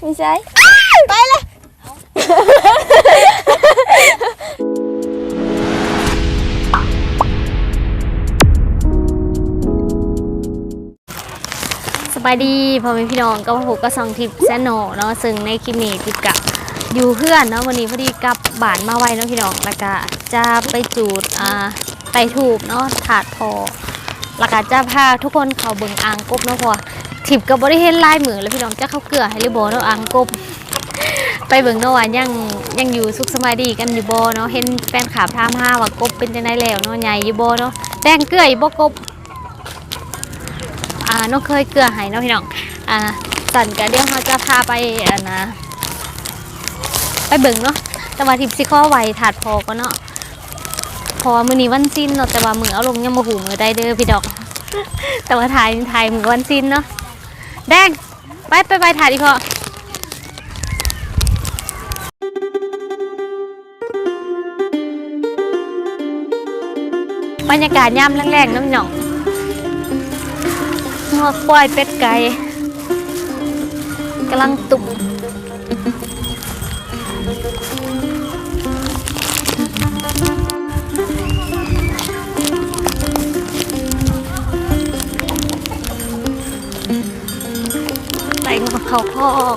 ไม่ใช่ไปเลยสบายดีพ่อแม่พี่น้องก็พบกับซองทิปแซนโนเนาะซึ่งในคลิปนี้ทิปกะอยู่เพื่อนเนาะวันนี้พอดีกลับบ้านมาไวเนาะพี่น้องแล้วก็จะไปจูดอ่าไตถูกเนาะถาดพอแล้วก็จะพาทุกคนเข้าเบิ่งอ่างกบเนาะเพราะว่าทิปก็บ่ได้เห็นลายมือแล้วพี่น้องจะเข้าเกลือให้หรือบ่เนาะอ่างกบไปเบิ่งเนาะว่ายังยังอยู่สุขสบายดีกันอยู่บ่เนาะเห็นแฟนคลับถามหาว่ากบเป็นจังไดแล้วเนาะใหญ่อยู่บ่เนาะแดงเกลืออยู่บ่กบอ่าน้องเคยเกลือใหายเนาะพี่น้องอ่าสั่นกันเดี๋ยวเขาจะพาไปอ่านะไปเบิ่งเนาะแต่ว่าทิปซิข้อไวถาดพอก็เนาะพอมือนี้วันสิ้นเนาะแต่ว่ามือเอาลงยังมาหูมือได้เด้อพี่ดอก แต่ว่าถ่ายถ่ายมือวันสิ้นเนาะ แดง ไปไปไปถ่ายดีพอบรรยากาศย่ำแรงๆน้ำหนองงัวควายเป็ดไก่กำลังตุ่ม เขาพอก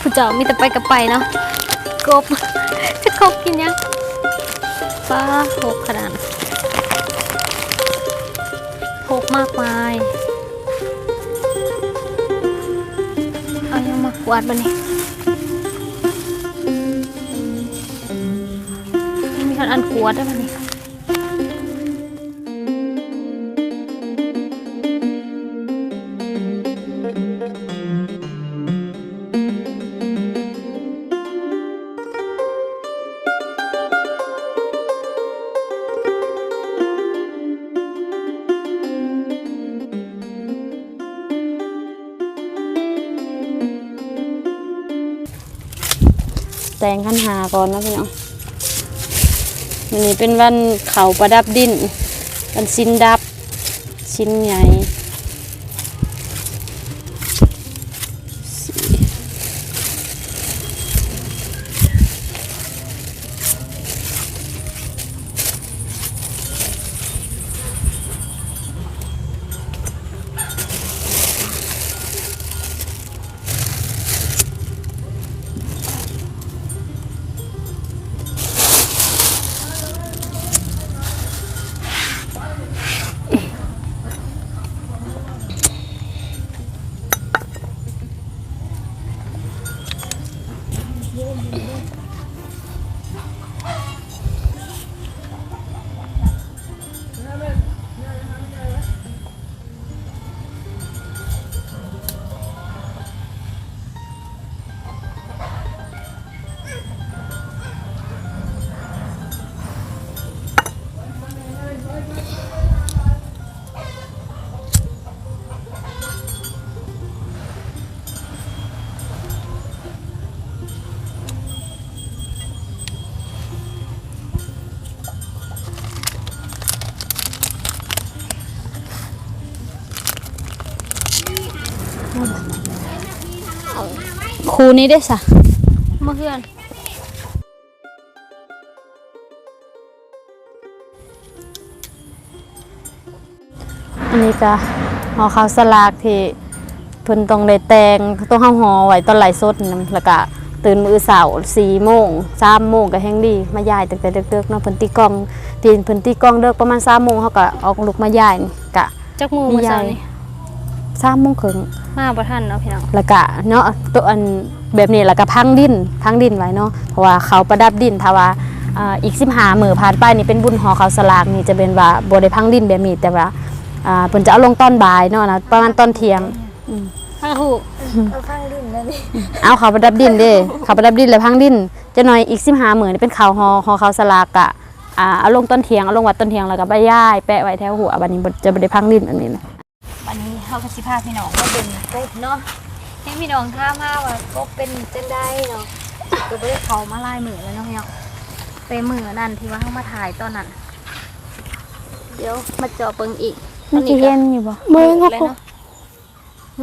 ผู้เจ้ามีแต่ไปกับไปเนาะกบจะกบกินยังป้าหกขนาดพกมากมายเอายังมากวาดบันนี้มีคนอันกวาดได้บันนี้แงขั้นหาก่อนนะพี่น้องวันนี้เป็นวันเขาประดับดินวันสิ้นดับชิ้นใหญ่ ครูนี้ได้สะเมื่อเพื่อนอันนี้ก็ห่อข้าวสลากที่เพิ่นต้องได้แต่งต้องเฮาห่อไว้ตอนไหลฟ์สดนั่นแล้วก็ตื่นมื้อเสาร์4โมง3โมงก็แฮงดีมาย้ายตั้งแต่ดึกๆเนาะเพิ่นตีกล้องตีนเพิ่นตีกล้องเลิกประมาณ3โมงเฮาก็ออกลุกมาย้ายนี่กะจักมูมื้อเช้านี่3โมงครึ่ง มาบ่ทันเนาะพี่น้องแล้วก็เนาะตัวอันแบบนี้แล้วก็พังดินพังดินไว้เนาะเพราะว่าเขาประดับดินถ้าว่าอ่าอีก15มื้อผ่านไปนี่เป็นบุญหอเขาวสลากนี่จะเป็นว่าบ่ได้พังดินแบบนี้แต่ว่าอ่าเพิ่นจะเอาลงตอนบ่ายเนาะนะประมาณตอนเที่ยงข้างหูเอาเขาประดับดินเด้เขาประดับดินแล้วพังดินจะหน่อยอีก15มื้อนี่เป็นเขาวหอหอเขาวสลากอะอ่าเอาลงต้นเทียงเอาลงวัดต้นเทียงแล้วก็ไปย่ายแปะไว้แถวหัวบัดนี้บ่จะบ่ได้พังดินแบบนี้นะวันนี้ เฮาก็สิพาพี่น้องมาเบิ่งกบเนาะให้พี่น้องถามหาว่ากบเป็นจังไดเนาะก็บ่ได้เข้ามาหลายมื้อแล้วเนาะพี่น้องไปมื้อนั่นที่ว่าเฮามาถ่ายตอนนั้น เดี๋ยวมาเจาะเบิ่งอีกมันสิเห็นอยู่บ่เบิ่งเขาเนาะ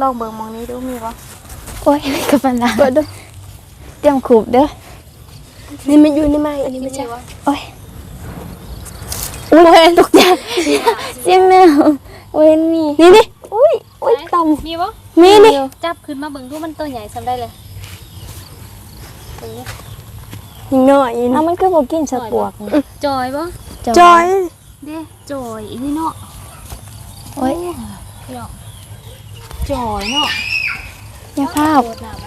ลองเบิ่งมองนี้ดูมีบ่โอ้ยกับมันละเปิดด้วยเตรียมขูบเด้อนี่มันอยู่ในไม้อันนี้ไม่ใช่ว่าโอ้ยอุ้ยตกใจเสียงแมวเว้นนี่นี่นี่ อุ้ยอุ้ยต่มีบ่มีนี่จับขึ้นมาเบิ่งดูมันตัวใหญ่ซำได้เลยเบิ่งดิยิงหน่อยำเอามันคือบ่กินสะปวกนี่จอยบ่จอยเด้จอยอีนี่เนาะโอ้ยพี่น้องจอยเนาะอย่าภาพโคตรหนาไหม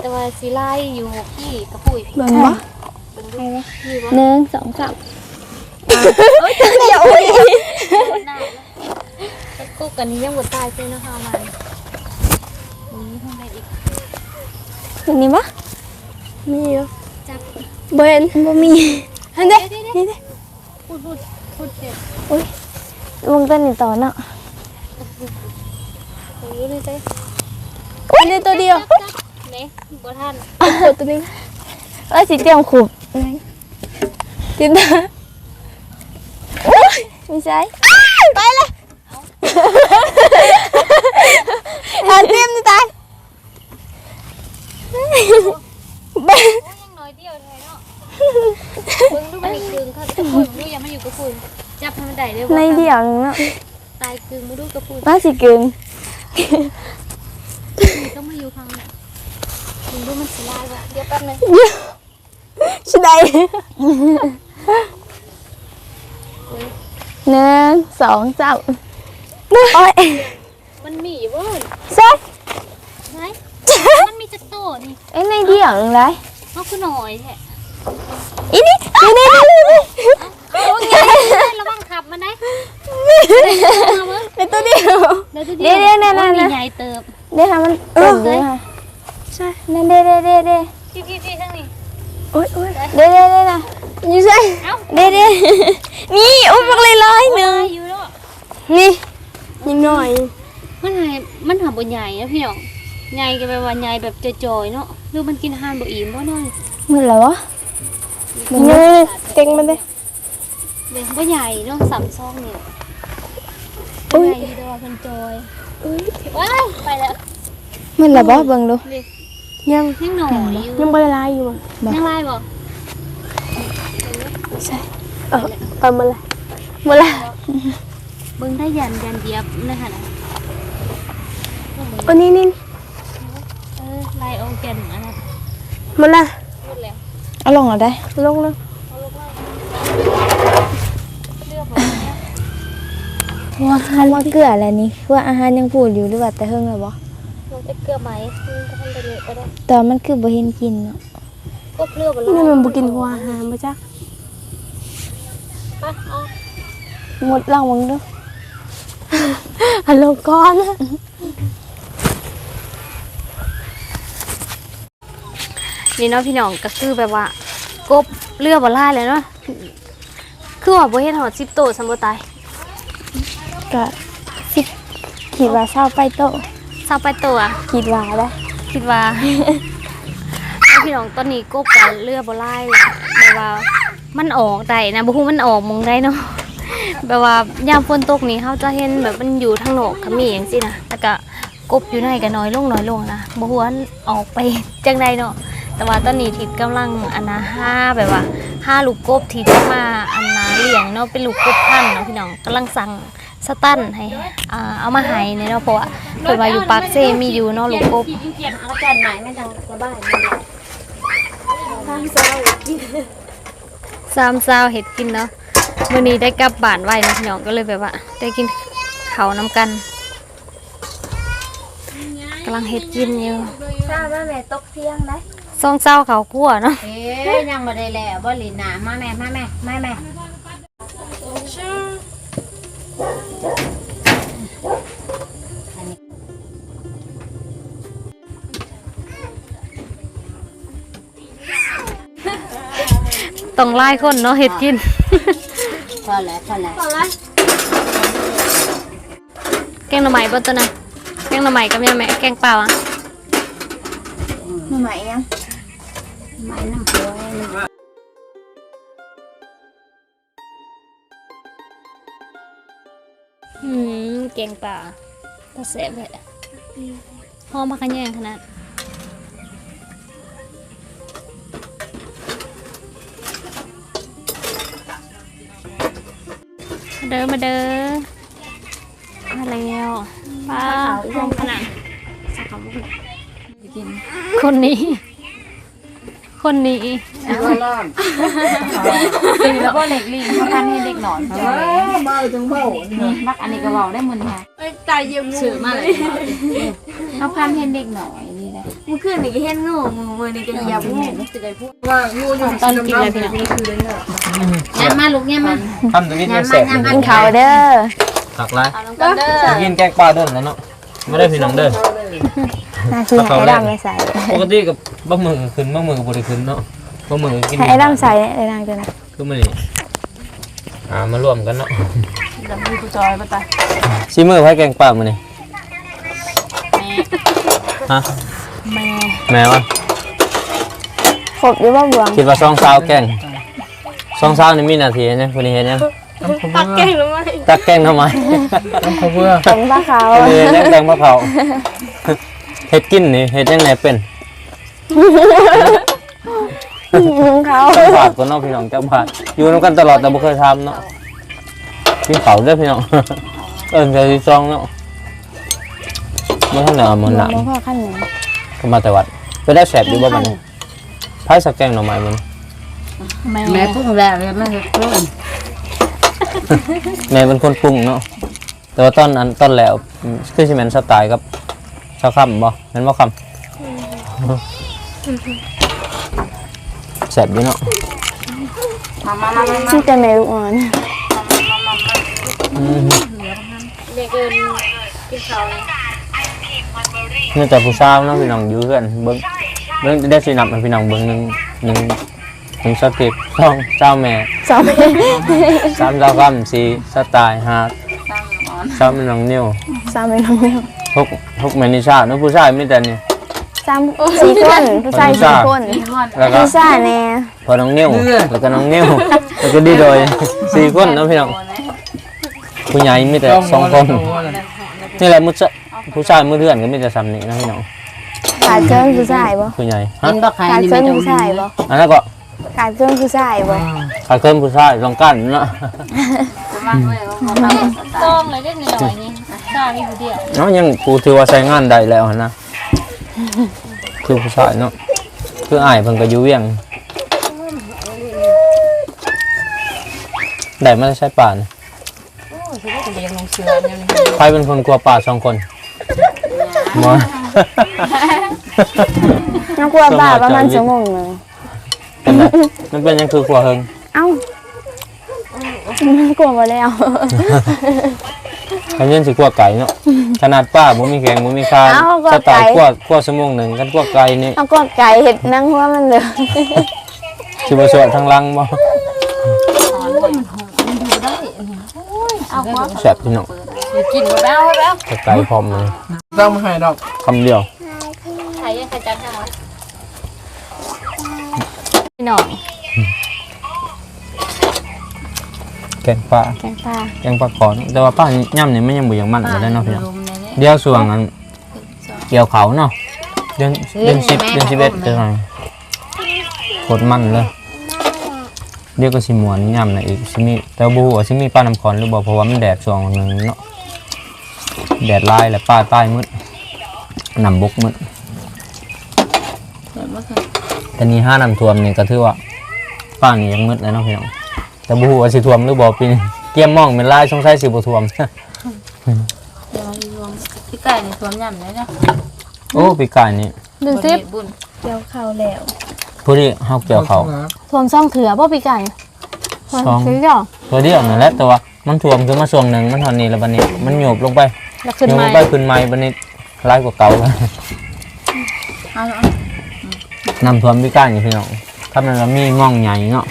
แต่ว่าสิไล่อยู่พี่กระปุยพี่เบิ่งบ่เบิ่งดูพี่บ่หนึ่งสองสามเดี๋ยว กุ๊กอันนี้ยังบ่ตายใช่นะคะมันนี่ทำไมอีกอันนี้ปะมีอยู่จับเบิ่นบ่มีอันเด้เดี๋ยวนี่เด้พูดพูดพูดเจ็บวงต้นนี่ต่อเนาะตรงนี้เลยเต้อันนี้ตัวเดียวจับจับเนี่ยบ่ทันตัวตัวนึงเอ้ยสิเตรียมขูบติดตาไม่ใช่ ไปเลยอันเต็มนี่ตายเบิ่น โอ้ยยังน้อยเดียวเลยเนาะเบิ่งดูมันอีกกึ่งค่ะกระปุยดูอย่ามาอยู่กระปุยจับให้มัน ได้เลยในเดียวหนึงเนาะตายกึ่งมาดูกระปุยน่าสิกึงต้องมาอยู่ข้างนี้มึงดูมันสิลายว่ะเดี๋ยวแป๊บนึงชิได้หนึ่งสองสามโอ้ยมันมีอยู่เว้ยใช่ไหนมันมีจักโตนี่เอ้ยในเดียวหนึงเลยเขาคือหน่อยแท้อีนี่นี่นี่นี่นี่โอ้ยระวังขับ มันได้มาเว้ยเป็นตัวเดียวเดี๋ยวเดี๋ยวเดี๋ยวเดี๋ยวมันมีเดี๋ยวใหญ่เติบเดี๋ยวค่ะมันเต็มเลยค่ะใช่นั่นเดี๋ยวเดี๋ยวเดี๋ยวเดี๋ยวพี่พี่พี่ทั้งนี้โอ้ยโอ้ยเดี๋ยวเดี๋ยวเดี๋ยวนะอยู่ใช่เอ้าเดี๋ยวเดี๋ยวนี่อุ้ยบอกเลยร้อยหนึ่งตายอยู่แล้วนี่ยิงหน่อยมันหายมันหาบ่ใหญ่นะพี่น้องใหญ่ก็แปลว่าใหญ่แบบจอยๆเนาะดูมันกินอาหารบ่อิ่มบ่น้อยมันอะไรวะนี่เต็งมันเด้ เด็กบ่ใหญ่เนาะสามซองเนี่ยอุ๊ยใหญ่อยู่แต่ว่าเพิ่นจอยว้ายไปแล้วมันอะไรวะเบิ่งดูเด็กยังยังหน่อยอยู่ยังบ่ละลายอยู่บ่ยังไล่บ่ใช่เออเอามาละมาละเบิ่งได้ยันยันเหยียบนะคะนะอันนี้นี่เออไล่เอาแก่นอันนั้นมาละพูดแล้วเอาลงเหรอได้ลงแล้ว ว่าคำว่าเกลืออะไรนี่ว่าอาหารยังพูดอยู่หรือว่าแต่เฮิงเลยบ่มันจะเกลือไหมมันจะทำไปเลยก็ได้แต่มันคือบ่เห็นกินเนาะก็เลือกบ่นี่มันบ่กินหัวอาหารบ่จ๊ะไปเอาหมดลองเบิ่งดูฮัลโหลก่อนนี่เนาะพี่น้องก็คือแบบว่ากบเลือบ่ล่ายเลยเนาะคือว่าบ่เห็นหอด10โตซัมบ่ตาย ก็สิคิดว่าเศร้าไปโตะเศร้าไปตัวคิดว่าได้คิดว่า แล้วพี่น้องตอนนี้กบกันเลือบ่ล่ายเลยแบบว่ามันออกได้นะบ่ฮู้มันออกหมองได้เนาะแบบว่ายามฝนตกนี่เฮาจะเห็นแบบมันอยู่ทางนอกก็มีจังซี่นะแต่ก็กบอยู่ในก็น้อยลงน้อยลงนะบ่ฮู้ว่ามันออกไปจังไดเนาะแต่ว่าตอนนี้ทิดกำลังอันนะห้าแบบว่าห้าลูกกบที่จะมาอันนาเลี้ยงเนาะเป็นลูกกบพันธุ์เนาะพี่น้องกำลังสั่งสตันให้อ่าเอามาให้เนี่ยเนาะเพราะว่าเพิ่นว่าอยู่ปากเซมีอยู่เนาะลูกกบพี่เขียนเอาจารย์ไหนไม่ดังระบายมันเด็กทางเศร้ากินสามซาวเห็ดกินเนาะวันนี้ได้กลับบ้านไว้เนาะพี่น้องก็เลยแบบว่า ได้กินเขาวน้ำกันกำลังเห็ดกินอยู่ทราบว่าแม่ตกเที่ยงนะซองเศร้าเขาคั่วเนาะ เอ๊ยยังบ่ได้แล้วบ่ลินน่ะมาแม่มาแม่มาแม่ ต้องไล่คนเนาะเห็ดกิน พอแล้วพอแล้วแกงหน่อไม้บ่ตัวน่ะแกงหน่อไม้กับยังแม่แกงเปล่าอะมาใหม่ยังใหม่น้ำหัวเลยอืมแกงเปล่าตาเสบเลยหอมมาขะแยงขนาด เด้อมาเด้อมาแล้วป้าหอมขนาดคนนี้ คนนี้ตีแล้วก็เล็กลิงเขาพันให้เด็กหนอนเขานี่มักอันนี้ก็เว้าได้หมื้อค่ะตายเยี่ยมสื่อมาเลยเขาพันให้เด็กหน่อยนี่แหละ เมื่อคืนนี่ก็เห็นงูมือมือนี่ก็เหยียบงูตอนกินอะไรพี่น้องย่ามาลูกย่ามาทำตรงนี้ยังแสบอยู่กินเขาเด้อหักไรเอาลงกันเด้อจะกินแกงปลาเด้อแล้วเนาะไม่ได้พี่น้องเด้อน่าคือให้ดำไม่ใส่ปกติกับบะหมี่ขึ้นบะหมี่กับบริขึ้นเนาะบะหมี่กินให้ดำใส่ไอ้นางจังคือมันนี่อ่ามารวมกันเนาะดำมีผู้จอยบ่ตายชิมือให้แกงปลามันนี่ฮะ แม่แม่วะขบอยู่บ่บวงคิดว่าซองซาวแกงซองซาวนี่มีนาทีเนี่ยคนนี้เห็นยังปักเก่งหรือไม่ตักแกงทำไมแกงปลาขาวคนนี้แดงแดงมะพร้าวเฮ็ดกินนี่เฮ็ดยังไงเป็นเขาจักบาทก็เนาะพี่น้องจักบาทอยู่นํกันตลอดแต่บ่เคยทำเนาะกินเขาวเด้อพี่น้องเอิ้นใจซองเนาะบ่ทันได้เอามันหนักบ่พอขั้นหนึ่ง ก็มาแต่วัดไปได้แสบอยู่บ่บัดนี้ไผสักแกงหน่อไม้มันแม่พุ่งแล้วเลยมันก็พุ่งแม่เป็นคนปรุงเนาะแต่ว่าตอนอันตอนแล้วอืมคือสิแม่นสไตล์กับชาวค่ำบ่แม่นบ่ค่ำแสบอยู่เนาะมามามามาชื่อจะแม่ลูกอ่อนอืมเด็กเกินกินข้าวเลย นี่แต่ผู้สาวเนาะพี่น้องอยู่เพื่อนเบิ่งเบิ่งได้สินับให้พี่น้องเบิ่งหนึงหนึงหนึ่งสเต็ปสองเจ้าแม่สองสามเจ้าค่ำสี่สไตล์ห้าสามน้องนิ้วสามเป็นน้องนิ้วหกหกแม่นิชาเนาะผู้ชายมีแต่นี่สามสี่คนผู้ชายสี่คนแล้วก็ผู้ชายแน่พอน้องนิ้วแล้วก็น้องนิ้วแล้วก็ดีโดยสี่คนเนาะพี่น้องผู้ใหญ่มีแต่สองคนนี่แหละมุช ผู้ชายมือเถื่อนก็มีแต่สามนี้นะพี่น้องขาดเจิ้งผู้ชายบ่ผู้ใหญ่ฮะกินบ่ใครขาดนี่เจิ้ไม่งต้องผู้ชายบ่อันนั้นก็ขาดเจิ้งผู้ชายบ่ขาเคลื่อนผู้ชายลองกันเนาะต้องเลยเล็กหน่อยนี่ข้าวมีผู้เดียวเนาะยังกูถือว่าใช้งานได้แล้วหั่นนะคือผู้ชายเนาะคืออ้ายเพิ่นก็อยู่เวียงได้มาใช้ป่านะเลี้ยงลงเสือเนี่ยใครเป็นคนกลัวป่าสองคนห มอน้องกลัวบ้าประมาณชั่วโมงหนึงเป็นไรมันเป็นยังคือกลัวเฮงเอ้ามันกลัวบ่แล้วคันยันสิกลัวไก่เนาะขนาดป้าบ่มีแขงบ่มีคานเอ้าก็สไตล์ไก่กลัวกลัวชั่วโมงหนึ่งกันกลัวไก่นี่เอาก็ไก่เห็ดนั่งหัวมันเลยสิบ่สวดทางหลังบ่เอาหัวแซ่บพี่น้องกินบ่แล้วแล้วแต่ไก่พร้อมเลย ต้องมาให้ดอกคำเดียวใครยังใครจัดให้วะพี่น้องแกงปลาแกงปลาแกงปลาขอนแต่ว่าป้าย่ำนี่มันยังบ่อย่างมันก็ได้เนาะพี่น้องลมเนี่ยเดี๋ยวส่วงอันเกี่ยวเขาเนาะเดือนเดือน10เดือน11เดือนโคตรมันเลยเดี๋ยวก็สิม่วนย่ำน่ะอีกสิมีแต่บ่ฮู้ว่าสิมีปลาน้ำขอนหรือบ่เพราะว่ามันแดดช่วงหนึงเนาะ แดดลายแล้วปลาใต้มืดน้ำบกมืดแต่นี่ห้าน้ำท่วมนี่ก็ถือว่าป้านี่ยังมืดเลยเนาะพี่น้องแต่บ่ฮู้ว่าสิท่วมหรือบ่ปีนี้เกี่ยมมองเป็นลายสงสัยสิบ่ท่วมพี่ไก่ในสวนย่ำเลยนะโอ้ปีกายนี่หนึ่งสิบบุญเกี่ยวข้าวแล้วผู้ที่เฮาเกี่ยวเขาท่วมซ่องเถือบ่พี่ไก่สองถือเจ้าตัวเดียวนั่นแหละแต่ว่ามันท่วมขึ้นมาช่วงหนึ่งมันเท่านี้แล้วบัดนี้ มันโยบลงไป แล้วขึ้นโยบมาลงไปขึ้นใหม่บัดนี้ร้ายกว่าเก่าแล้วเอาน้ำท่วมปีกายนี่พี่น้องถ้ามันเรามีหม่องใหญ่เนาะ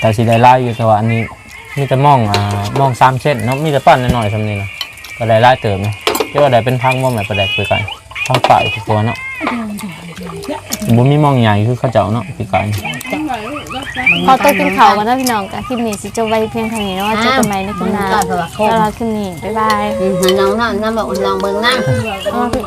แต่สิได้หลายอยู่แต่ว่าอันนี้มีแต่หม่องอ่าหม่อง3เส้นเนาะมีแต่ปั้นน้อยๆซำนี้นะก็ได้หลายเติมนะที่ว่าได้เป็นพังบ่แม่นประแดกไปไกลทางฝ่ายทุกตัวเนาะบ่มีหม่องใหญ่คือเขาเจ้าเนาะปีกา ยนี่บขอตัวกินข้าวกันนะพี่น้องกับคลิปนี้สิจบไว้เพียงเท่านี้เนาะเจอกันใหม่ในคลิปหน้าก็คือว่าโคสำหรับคลิปนี้บ๊ายบาย น้องนั่นนั่นบอกลองเบิ่งนั่งเอามาพี่